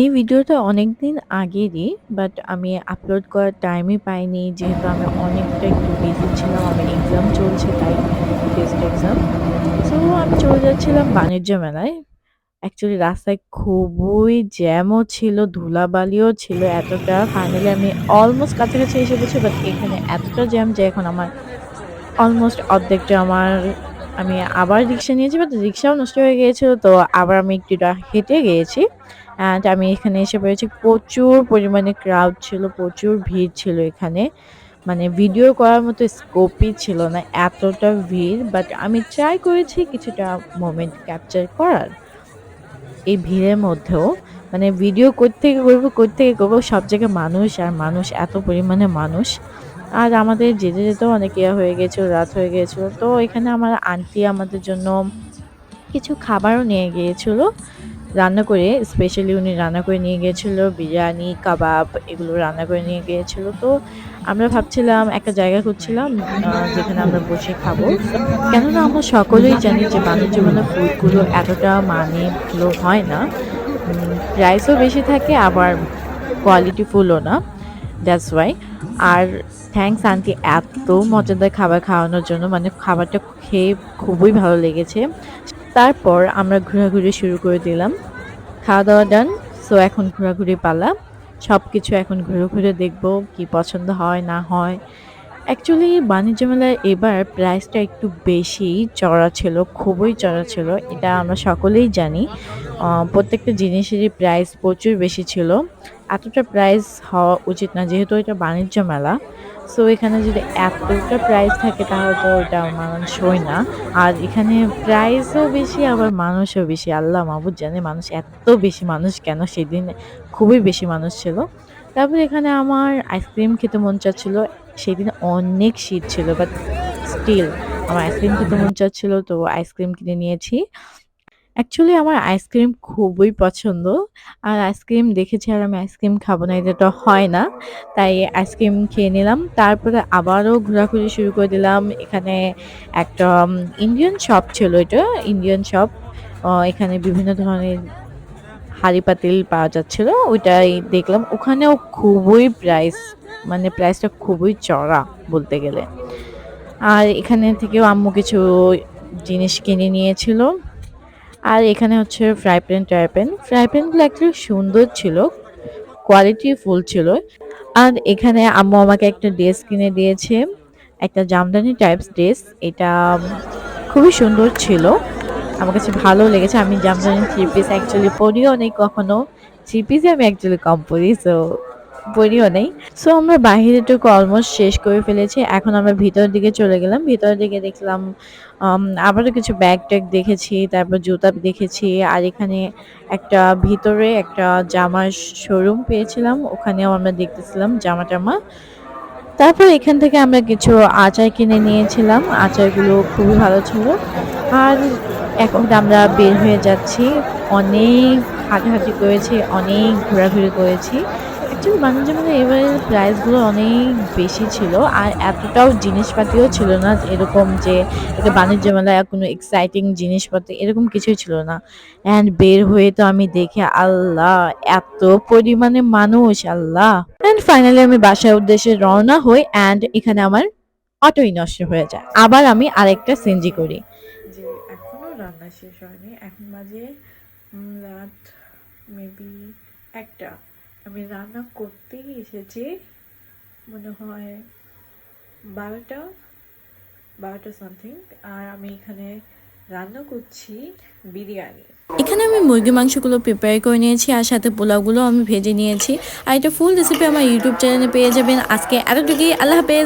এই ভিডিওটা অনেক দিন আগেরই বাট আমি আপলোড করার টাইমই পাইনি। যেহেতু আমি অনেকটা একটু বিজি ছিলাম, আমার এক্সাম চলছে তাই টেস্ট এক্সাম সো আমি চলে যাচ্ছিলাম বাণিজ্য মেলায়। অ্যাকচুয়ালি রাস্তায় খুবই জ্যামও ছিল, ধুলাবালিও ছিল, এতটা ফাইনালি আমি অলমোস্ট কাছাকাছি এসে গেছি বাট এখানে এতটা জ্যাম যে এখন আমার অলমোস্ট অর্ধেকটা আমার আমি আবার রিক্সা নিয়েছি বাট রিক্সাও নষ্ট হয়ে গিয়েছিল, তো আবার আমি একটু হেঁটে গিয়েছি। অ্যান্ড আমি এখানে এসে পড়েছি। প্রচুর পরিমাণে ক্রাউড ছিল, প্রচুর ভিড় ছিল এখানে। মানে ভিডিও করার মতো স্কোপই ছিল না, এতটা ভিড় বাট আমি ট্রাই করেছি কিছুটা মোমেন্ট ক্যাপচার করার। এই ভিড়ের মধ্যেও মানে ভিডিও করতে করব করতে করব, সব জায়গায় মানুষ, আর মানুষ এত পরিমাণে মানুষ। আর আমাদের যেতে যেতেও অনেক ইয়া হয়ে গেছিল রাত হয়ে গিয়েছিল তো এখানে আমার আন্টি আমাদের জন্য কিছু খাবারও নিয়ে গিয়েছিল। রান্না করে স্পেশালি উনি রান্না করে নিয়ে গিয়েছিল, বিরিয়ানি, কাবাব এগুলো রান্না করে নিয়ে গিয়েছিল। তো আমরা ভাবছিলাম একটা জায়গা খুঁজছিলাম যেখানে আমরা বসে খাব। কেননা আমরা সকলেই জানি যে বাণিজ্য মেলার ফুডগুলো এতটা মানে ভালো হয় না। প্রাইসও বেশি থাকে, আবার কোয়ালিটি ফুলও না। দ্যাটস ওয়াই আর থ্যাঙ্কস আন্টি, এত মজাদার খাবার খাওয়ানোর জন্য। মানে খাবারটা খেয়ে খুবই ভালো লেগেছে। তারপর আমরা ঘোরাঘুরি শুরু করে দিলাম। খাওয়া দাওয়া ডান সো এখন ঘোরাঘুরি পালা। সব কিছু এখন ঘুরে ঘুরে দেখব কি পছন্দ হয়, না হয়। অ্যাকচুয়ালি বাণিজ্য মেলায় এবার প্রাইসটা একটু বেশি চড়া ছিল, খুবই চড়া ছিল। এটা আমরা সকলেই জানি। প্রত্যেকটা জিনিসেরই প্রাইস প্রচুর বেশি ছিল। এতটা প্রাইস হওয়া উচিত না, যেহেতু এটা বাণিজ্য মেলা। সো এখানে যদি এতটা প্রাইস থাকে, তাহলে তো ওটা মানানসই না। আর এখানে প্রাইসও বেশি, আবার মানুষও বেশি। আল্লাহ মাহবুদ জানে মানুষ এত বেশি মানুষ কেন? সেদিন খুবই বেশি মানুষ ছিল। তারপর এখানে আমার আইসক্রিম খেতে মন চাচ্ছিল। সেদিন অনেক শীত ছিল বাট স্টিল আমার আইসক্রিম খেতে মন চাচ্ছিল, তো আইসক্রিম কিনে নিয়েছি। অ্যাকচুয়ালি আমার আইসক্রিম খুবই পছন্দ। আর আইসক্রিম দেখেছি আর আমি আইসক্রিম খাব না, এটা তো হয় না। তাই আইসক্রিম খেয়ে নিলাম। তারপরে আবারও ঘোরাঘুরি শুরু করে দিলাম। এখানে একটা ইন্ডিয়ান শপ ছিল এটা ইন্ডিয়ান শপ এখানে বিভিন্ন ধরনের হাঁড়ি পাতিল পাওয়া যাচ্ছিল, ওইটাই দেখলাম। ওখানেও খুবই প্রাইস মানে প্রাইসটা খুবই চড়া বলতে গেলে। আর এখানে থেকেও আম্মু কিছু জিনিস কিনে নিয়েছিল। আর এখানে হচ্ছে fry pan try pan fry প্যানগুলো একটু সুন্দর ছিল কোয়ালিটি ফুল ছিল। আর এখানে আম্মু আমাকে একটা ড্রেস কিনে দিয়েছে, একটা জামদানি টাইপস ড্রেস এটা খুবই সুন্দর ছিল। আমার কাছে ভালো লেগেছে। আমি জামদানি থ্রি পিস অ্যাকচুয়ালি পরিও নেই কখনো। থ্রি পিসে আমি অ্যাকচুয়ালি কম পরি সো পরিও নেই। সো আমরা বাহিরেটুকু অলমোস্ট শেষ করে ফেলেছি। এখন আমরা ভিতরের দিকে চলে গেলাম। ভিতরের দিকে দেখলাম আবারও কিছু ব্যাগ ট্যাগ দেখেছি, তারপর জুতা দেখেছি, আর এখানে একটা ভিতরে একটা জামার শোরুম পেয়েছিলাম। ওখানেও আমরা দেখতেছিলাম জামা টামা। তারপর এখান থেকে আমরা কিছু আচার কিনে নিয়েছিলাম। আচারগুলো খুবই ভালো ছিল। আর এখন আমরা বের হয়ে যাচ্ছি। অনেক হাঁটাহাঁটি করেছি, অনেক ঘোরাঘুরি করেছি। অ্যাকচুয়ালি বাণিজ্য মেলা এবারে প্রাইসগুলো অনেক বেশি ছিল আর এতটাও জিনিসপাতিও ছিল না এরকম যে এটা বাণিজ্য মেলায় কোনো এক্সাইটিং জিনিসপত্র এরকম কিছুই ছিল না। অ্যান্ড বের হয়ে তো আমি দেখে, আল্লাহ, এত পরিমাণে মানুষ, আল্লাহ। অ্যান্ড ফাইনালি আমি বাসার উদ্দেশ্যে রওনা হই অ্যান্ড এখানে আমার অটোই নষ্ট হয়ে যায়। আবার আমি আরেকটা সেঞ্জি করি। যে রান্না শেষ হয়নি, এখন রাত মেবি একটা। আমি রান্না করতেই এসেছি। মনে হয় বারোটা বারোটা সামথিং আর আমি এখানে রান্না করছি বিরিয়ানি। এখানে আমি মুরগি মাংসগুলো প্রিপেয়ার করে নিয়েছি আর সাথে পোলাওগুলো আমি ভেজে নিয়েছি। আর এটা ফুল রেসিপি আমার ইউটিউব চ্যানেলে পেয়ে যাবেন। আজকে এতটুকুই। আল্লাহ হাফেজ।